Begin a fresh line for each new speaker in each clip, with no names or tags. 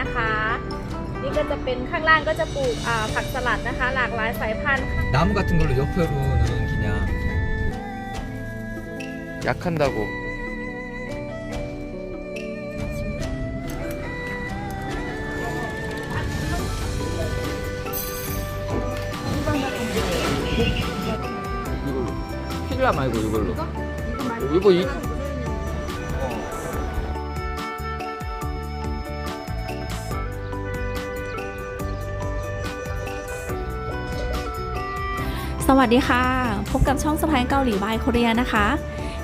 นะคะ นี่ก็จะเป็นข้างล่างก็จะปลูกอ่าผักสลัดนะคะ หลากหลายสายพันธุ์
나무 같은 걸로 옆으로는 그냥 약한다고 이걸로 필라 말고 이걸로 이거 이
วัสดีค่ะ พบกับช่องสะพายเกาหลีบายโคเรียนะคะ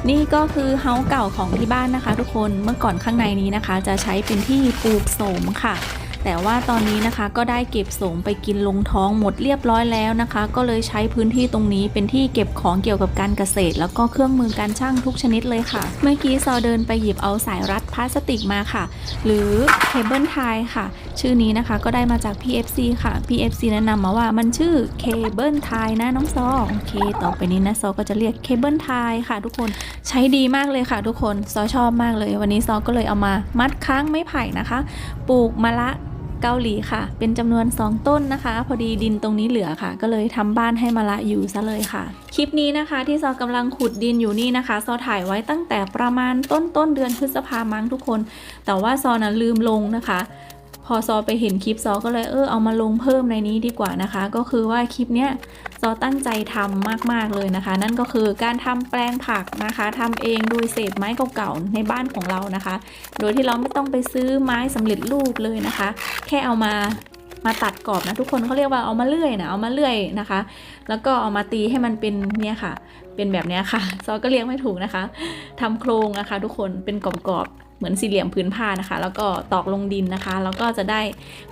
นี่ก็คือเฮาเก่าของที่บ้านนะคะ ทุกคนเมื่อก่อนข้างในนี้นะคะ จะใช้เป็นที่ปลูกโสมค่ะ แต่ว่าตอนนี้นะคะก็ได้เก็บโสมไปกินลงท้องหมดเรียบร้อยแล้วนะคะ ก็เลยใช้พื้นที่ตรงนี้เป็นที่เก็บของเกี่ยวกับการเกษตร แล้วก็เครื่องมือการช่างทุกชนิดเลยค่ะ เมื่อกี้ซอเดินไปหยิบเอาสายรัดพลาสติกมาค่ะ หรือเคเบิลไทค่ะ ชื่อนี้นะคะก็ได้มาจาก PFC ค่ะ PFC แนะนำมาว่ามันชื่อเคเบิลไทนะน้องซอโอเค ต่อไปนี้นะซอก็จะเรียกเคเบิลไทค่ะ ทุกคนใช้ดีมากเลยค่ะ ทุกคนซอชอบมากเลย วันนี้ซอก็เลยเอามามัดค้างไม้ไผ่นะคะ ปลูกมะละเกาหลีค่ะ เป็นจำนวน 2 ต้นนะคะ พอดีดินตรงนี้เหลือค่ะ ก็เลยทำบ้านให้มะละอยู่ซะเลยค่ะ คลิปนี้นะคะ ที่ซอกำลังขุดดินอยู่นี่นะคะ ซอถ่ายไว้ตั้งแต่ประมาณต้นต้นเดือนพฤษภามั้งทุกคน แต่ว่าซอนะลืมลงนะคะ พอซอไปเห็นคลิปซอก็เลยเออเอามาลงเพิ่มในนี้ดีกว่านะคะ ก็คือว่าคลิปเนี้ยซอตั้งใจทำมากๆเลยนะคะ นั่นก็คือการทำแปลงผักนะคะทำเองโดยเศษไม้เก่าๆในบ้านของเรานะคะ โดยที่เราไม่ต้องไปซื้อไม้สำเร็จรูปเลยนะคะ แค่เอามามาตัดกรอบนะทุกคนเขาเรียกว่าเอามาเลื่อยนะเอามาเลื่อยนะคะ แล้วก็เอามาตีให้มันเป็นเนี่ยค่ะ เป็นแบบเนี้ยค่ะซอก็เรียกไม่ถูกนะคะทำโครงนะคะ ทุกคนเป็นกรอบๆ เหมือนสี่เหลี่ยมพื้นผ้านะคะ แล้วก็ตอกลงดินนะคะ แล้วก็จะได้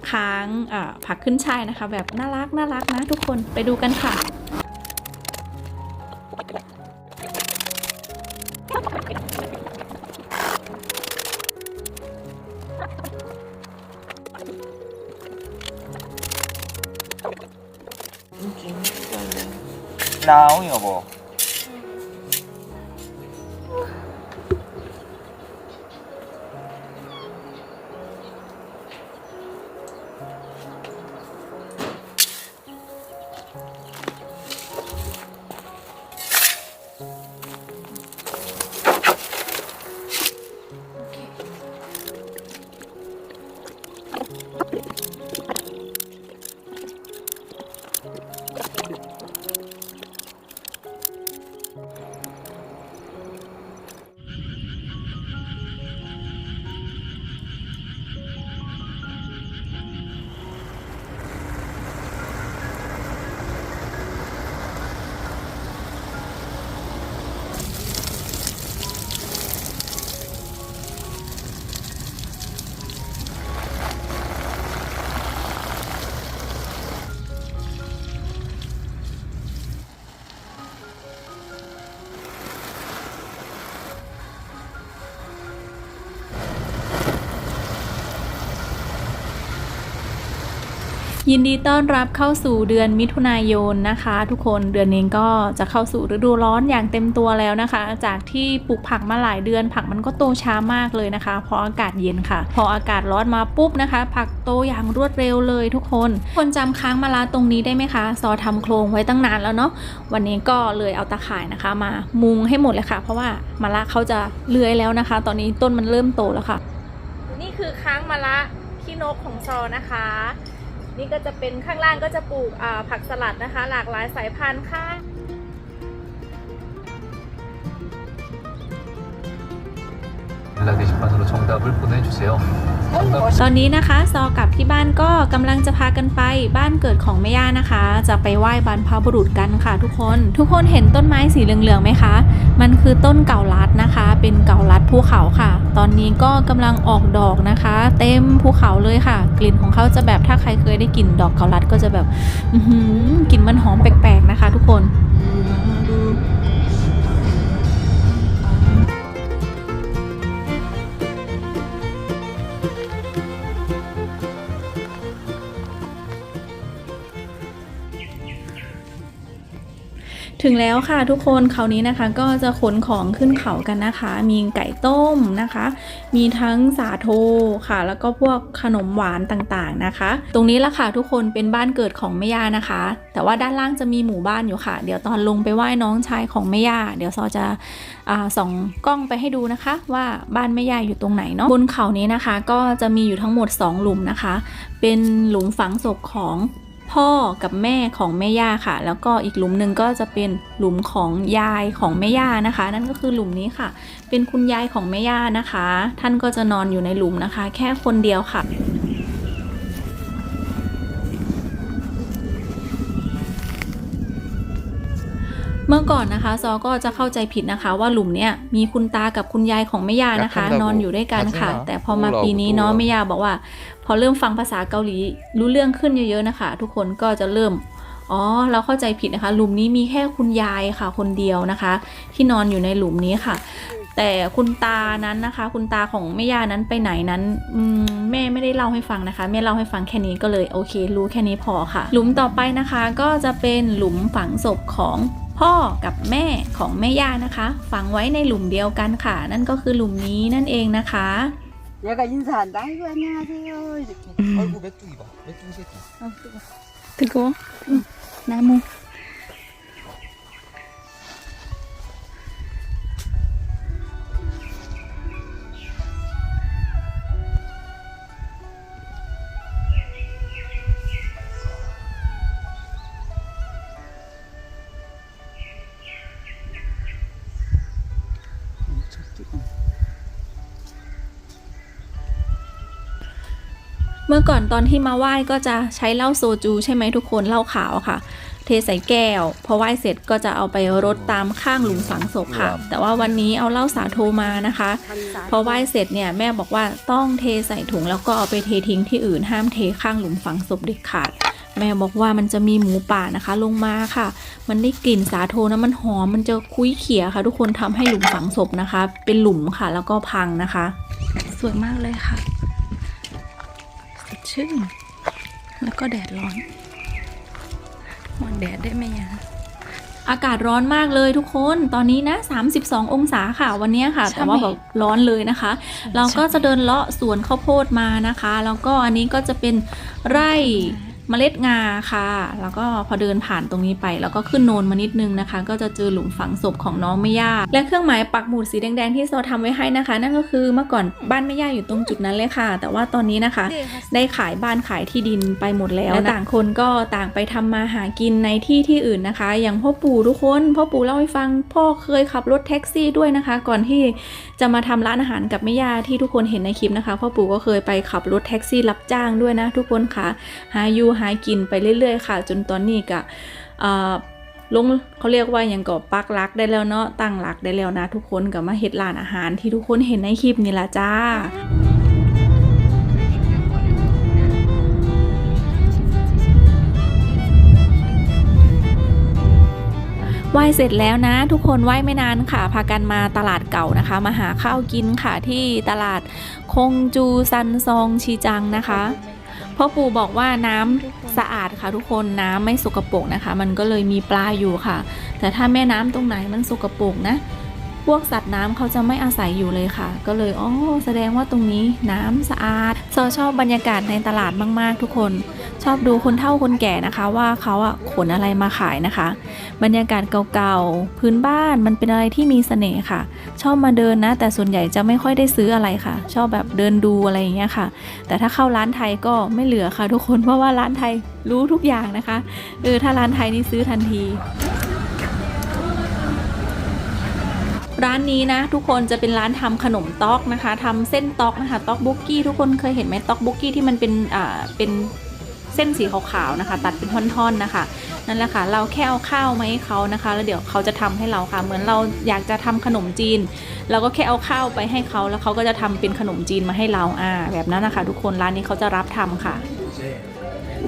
ค้างผักขึ้นช่ายนะคะ แบบน่ารักน่ารักนะทุกคนไปดูกันค่ะ
หนาวอ
ยู่บ่ Thank you. ยินดีต้อนรับเข้าสู่เดือนมิถุนายนนะคะ ทุกคนเดือนนี้ก็จะเข้าสู่ฤดูร้อนอย่างเต็มตัวแล้วนะคะ จากที่ปลูกผักมาหลายเดือน ผักมันก็โตช้ามากเลยนะคะ เพราะอากาศเย็นค่ะ พออากาศร้อนมาปุ๊บนะคะ ผักโตอย่างรวดเร็วเลยทุกคนคนจำค้างมาลาตรงนี้ได้ไหมคะ ซอทำโครงไว้ตั้งนานแล้วเนาะวันนี้ก็เลยเอาตาข่ายนะคะ มามุงให้หมดเลยค่ะ เพราะว่ามาลาเขาจะเลื้อยแล้วนะคะ ตอนนี้ต้นมันเริ่มโตแล้วค่ะ
นี่คือค้างมะละขี้นกของซอนะคะ นี่ก็จะเป็นข้างล่างก็จะปลูกผักสลัดนะคะ หลากหลายสายพันธุ์ค่ะ
ตอนนี้นะคะซอกลับที่บ้านก็กำลังจะพากันไปบ้านเกิดของแม่ย่านะคะ จะไปไหว้บรรพบุรุษกันค่ะทุกคน ทุกคนเห็นต้นไม้สีเหลืองๆไหมคะ มันคือต้นเก่าลัดนะคะ เป็นเก่าลัดภูเขาค่ะ ตอนนี้ก็กำลังออกดอกนะคะ เต็มภูเขาเลยค่ะ กลิ่นของเขาจะแบบถ้าใครเคยได้กลิ่นดอกเก่าลัดก็จะแบบอือหือกลิ่นมันหอมแปลกๆนะคะ ทุกคน ถึงแล้วค่ะทุกคนคราวนี้นะคะก็จะขนของขึ้นเขากันนะคะ มีไก่ต้มนะคะ มีทั้งสาโทค่ะ แล้วก็พวกขนมหวานต่างๆนะคะ ตรงนี้ละค่ะทุกคนเป็นบ้านเกิดของแม่ย่านะคะ แต่ว่าด้านล่างจะมีหมู่บ้านอยู่ค่ะ เดี๋ยวตอนลงไปไหว้น้องชายของแม่ย่าเดี๋ยวซอจะอ่าส่องกล้องไปให้ดูนะคะ ว่าบ้านแม่ย่าอยู่ตรงไหนเนาะบนเขานี้นะคะ ก็จะมีอยู่ทั้งหมด 2 หลุมนะคะ เป็นหลุมฝังศพของ พ่อกับแม่ของแม่ย่าค่ะ แล้วก็อีกหลุมหนึ่งก็จะเป็นหลุมของยายของแม่ย่านะคะ นั่นก็คือหลุมนี้ค่ะ เป็นคุณยายของแม่ย่านะคะ ท่านก็จะนอนอยู่ในหลุมนะคะ แค่คนเดียวค่ะเมื่อก่อนนะคะซอก็จะเข้าใจผิดนะคะว่าหลุมเนี้ยมีคุณตากับคุณยายของแม่ย่านะคะ
อยากทำแบบ
นอนอยู่ด้วยกันค่ะ
จริงเหรอ
แต่พอมาปีนี้
พวกเรา
เนาะแม่ย่าบอกว่าพ พอเริ่มฟังภาษาเกาหลีรู้เรื่องขึ้นเยอะๆนะคะ ทุกคนก็จะเริ่มอ๋อเราเข้าใจผิดนะคะหลุมนี้มีแค่คุณยายค่ะ คนเดียวนะคะ ที่นอนอยู่ในหลุมนี้ค่ะ แต่คุณตานั้นนะคะ คุณตาของแม่ยานั้นไปไหนนั้นแม่ไม่ได้เล่าให้ฟังนะคะแม่เล่าให้ฟังแค่นี้ก็เลยโอเค รู้แค่นี้พอค่ะ หลุมต่อไปนะคะ ก็จะเป็นหลุมฝังศพของพ่อกับแม่ของแม่ย่านะคะ ฝังไว้ในหลุมเดียวกันค่ะ นั่นก็คือหลุมนี้นั่นเองนะคะ
แล้วก็ยินสานได้ด้วยนะที่
아이고 메뚜기 봐. 메뚜기 새끼.
아 뜨거.
뜨거. 응.
나무. 엄청
เมื่อก่อนตอนที่มาไหว้ก็จะใช้เหล้าโซจูใช่ไหมทุกคนเหล้าขาวค่ะ เทใส่แก้ว พอไหว้เสร็จก็จะเอาไปรดตามข้างหลุมฝังศพค่ะ แต่ว่าวันนี้เอาเหล้าสาโทมานะคะ พอไหว้เสร็จเนี่ยแม่บอกว่าต้องเทใส่ถุงแล้วก็เอาไปเททิ้งที่อื่นห้ามเทข้างหลุมฝังศพเด็ดขาดแม่บอกว่ามันจะมีหมูป่านะคะ ลงมาค่ะ มันได้กลิ่นสาโทนะมันหอมมันจะคุ้ยเขียค่ะ ทุกคนทำให้หลุมฝังศพนะคะ เป็นหลุมค่ะ แล้วก็พังนะคะ สวยมากเลยค่ะสด ชื่น แล้วก็แดดร้อนมอนแดดได้ไหมอะอากาศร้อนมากเลยทุกคน ตอนนี้นะ 32 องศาค่ะวันนี้ค่ะ แต่ว่าแบบร้อนเลยนะคะ เราก็จะเดินเลาะสวนข้าวโพดมานะคะ แล้วก็อันนี้ก็จะเป็นไร่ เมล็ดงาค่ะ แล้วก็พอเดินผ่านตรงนี้ไป แล้วก็ขึ้นโนนมานิดนึงนะคะ ก็จะเจอหลุมฝังศพของน้องแม่ย่า และเครื่องหมายปักหมุดสีแดงๆที่โซทำไว้ให้นะคะ นั่นก็คือเมื่อก่อนบ้านแม่ย่าอยู่ตรงจุดนั้นเลยค่ะ แต่ว่าตอนนี้นะคะ ได้ขายบ้านขายที่ดินไปหมดแล้วและต่างคนก็ต่างไปทำมาหากินในที่ที่อื่นนะคะ อย่างพ่อปู่ทุกคนพ่อปู่เล่าให้ฟังพ่อเคยขับรถแท็กซี่ด้วยนะคะ ก่อนที่จะมาทำร้านอาหารกับแม่ย่าที่ทุกคนเห็นในคลิปนะคะพ่อปู่ก็เคยไปขับรถแท็กซี่รับจ้างด้วยนะทุกคนค่ะหาอยู่หากินไปเรื่อยๆค่ะ จนตอนนี้ก็ลงเขาเรียกว่าย่างก็ปักหลักได้แล้วเนาะตั้งหลักได้แล้วนะ ทุกคนกับมาเฮ็ดร้านอาหารที่ทุกคนเห็นในคลิปนี่ละจ้าไหว้เสร็จแล้วนะ ทุกคนไหว้ไม่นานค่ะ พากันมาตลาดเก่านะคะ มาหาข้าวกินค่ะที่ตลาดคงจูซันซองชีจังนะคะ พ่อปู่บอกว่าน้ำสะอาดค่ะทุกคนน้ำไม่สกปรกนะคะ มันก็เลยมีปลาอยู่ค่ะ แต่ถ้าแม่น้ำตรงไหนมันสกปรกนะ พวกสัตว์น้ำเขาจะไม่อาศัยอยู่เลยค่ะ ก็เลยอ๋อแสดงว่าตรงนี้น้ำสะอาดซอชอบบรรยากาศในตลาดมากๆ ทุกคน ชอบดูคนเฒ่าคนแก่นะคะ ว่าเขาอะขนอะไรมาขายนะคะ บรรยากาศเก่าๆ พื้นบ้านมันเป็นอะไรที่มีเสน่ห์ค่ะ ชอบมาเดินนะ แต่ส่วนใหญ่จะไม่ค่อยได้ซื้ออะไรค่ะ ชอบแบบเดินดูอะไรอย่างเงี้ยค่ะ แต่ถ้าเข้าร้านไทยก็ไม่เหลือค่ะ ทุกคนเพราะว่าร้านไทยรู้ทุกอย่างนะคะเออถ้าร้านไทยนี่ซื้อทันทีร้านนี้นะทุกคนจะเป็นร้านทำขนมต๊อกนะคะทำเส้นต๊อกนะคะต๊อกบุกกี้ทุกคนเคยเห็นไหมต๊อกบุกกี้ที่มันเป็นอ่าเป็น เส้นสีขาวๆนะคะ ตัดเป็นท่อนๆนะคะ นั่นแหละค่ะ เราแค่เอาข้าวมาให้เขานะคะ แล้วเดี๋ยวเขาจะทำให้เราค่ะ เหมือนเราอยากจะทำขนมจีน เราก็แค่เอาข้าวไปให้เขาแล้วเขาก็จะทำเป็นขนมจีนมาให้เราอ่าแบบนั้นนะคะ ทุกคนร้านนี้เขาจะรับทำค่ะ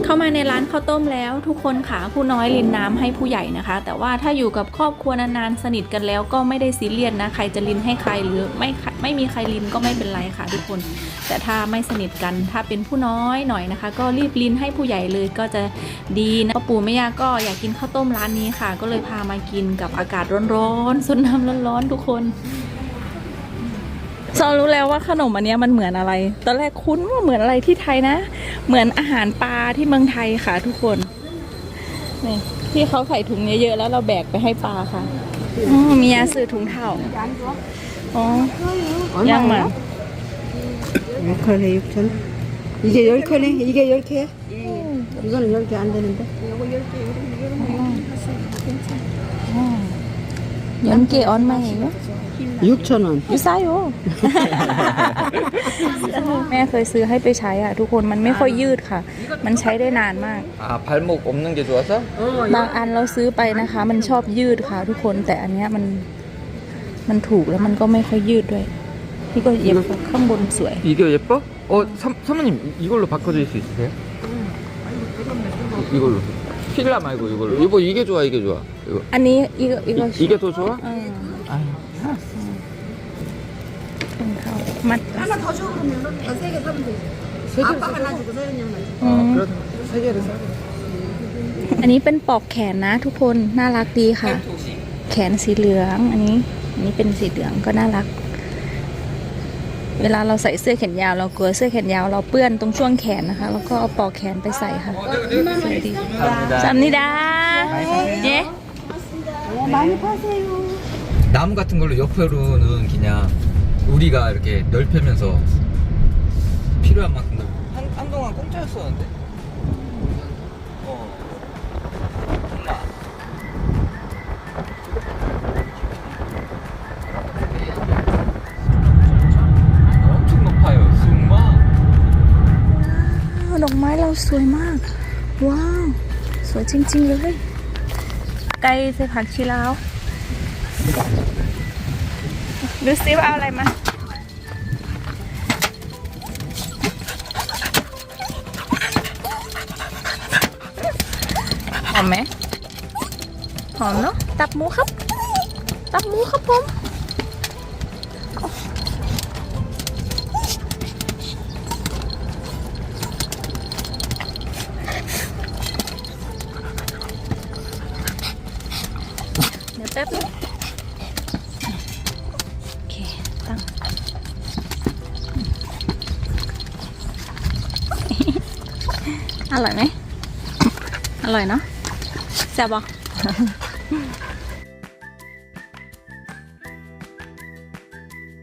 เข้ามาในร้านข้าวต้มแล้ว ทุกคนค่ะผู้น้อยลินน้ำให้ผู้ใหญ่นะคะ แต่ว่าถ้าอยู่กับครอบครัวนานๆสนิทกันแล้วก็ไม่ได้ซีเรียสนะ ใครจะลินให้ใครหรือไม่ไม่มีใครลินก็ไม่เป็นไรค่ะทุกคน แต่ถ้าไม่สนิทกันถ้าเป็นผู้น้อยหน่อยนะคะ ก็รีบลินให้ผู้ใหญ่เลยก็จะดีนะปู่แม่ย่าก็อยากกินข้าวต้มร้านนี้ค่ะ ก็เลยพามากินกับอากาศร้อนๆซุนน้ำร้อนๆทุกคน ซอรู้แล้วว่าขนมอันเนี้ยมันเหมือนอะไร ตอนแรกคุ้นว่าเหมือนอะไรที่ไทยนะ เหมือนอาหารปลาที่เมืองไทยค่ะ ทุกคนนี่ที่เขาใส่ถุงเยอะๆแล้วเราแบกไปให้ปลาค่ะอ๋อมียาสื่อถุงเท่าอ๋อ ยัง만
컬레 6천 원. 이게 10컬네? 이게 10개야? 이거는 10개 안 되는데?
연계 얼마예요?
6천 원.
ยูซ่าโย แม่เคยซื้อให้ไปใช้อ่ะ ทุกคนมันไม่ค่อยยืดค่ะ มันใช้ได้นานมาก
아 발목 없는 게 좋아서?
บางอันเราซื้อไปนะคะ มันชอบยืดค่ะ ทุกคนแต่อันเนี้ยมันมันถูกแล้วมันก็ไม่ค่อยยืดด้วยนี่ก็เย็บข้างบนสวย
이게 예뻐? 어 사, 사모님 이걸로 바꿔줄 수 있으세요? 이, 이걸로 필라 말고 이걸로 이거 이게 좋아 이게 좋아 이거
อันนี้อีกอีก
이, 이게 더 좋아?
เออ เท้ามัด
하나 더 줘 그러면 세 개 사면 되지. 아빠 하나 주고 서연이 하나 줘.
อืม
그래도 세 개를 사
อันนี้เป็นปลอกแขนนะทุกคนน่ารักดีค่ะ แขนสีเหลือง อันนี้ อันนี้เป็นสีเหลืองก็น่ารัก เวลาเราใส่เสื้อแขนยาว เรากลัวเสื้อแขนยาวเราเปื้อนตรงช่วงแขนนะคะ แล้วก็เอาปลอกแขนไปใส่ค่ะสวยดี
감사합니다
จำนิดาเย้
네, 많이 파세요.
나무 같은 걸로 옆으로는 그냥 우리가 이렇게 넓혀면서 필요한 만큼 넓 한, 한동안 공짜였었는데 어 엄마 엄청 높아요 정말
ดอกไม้เราสวยมาก ว้าว สวยจริง ๆ เลย ไกลใส่ผักชีลาว ดูซิว่าเอาอะไรมา หอมไหม หอมเนาะ ตับหมูครับ ตับหมูครับผมเดี๋ยวแป๊บนึง อร่อยไหมอร่อยเนาะแซ่บปะ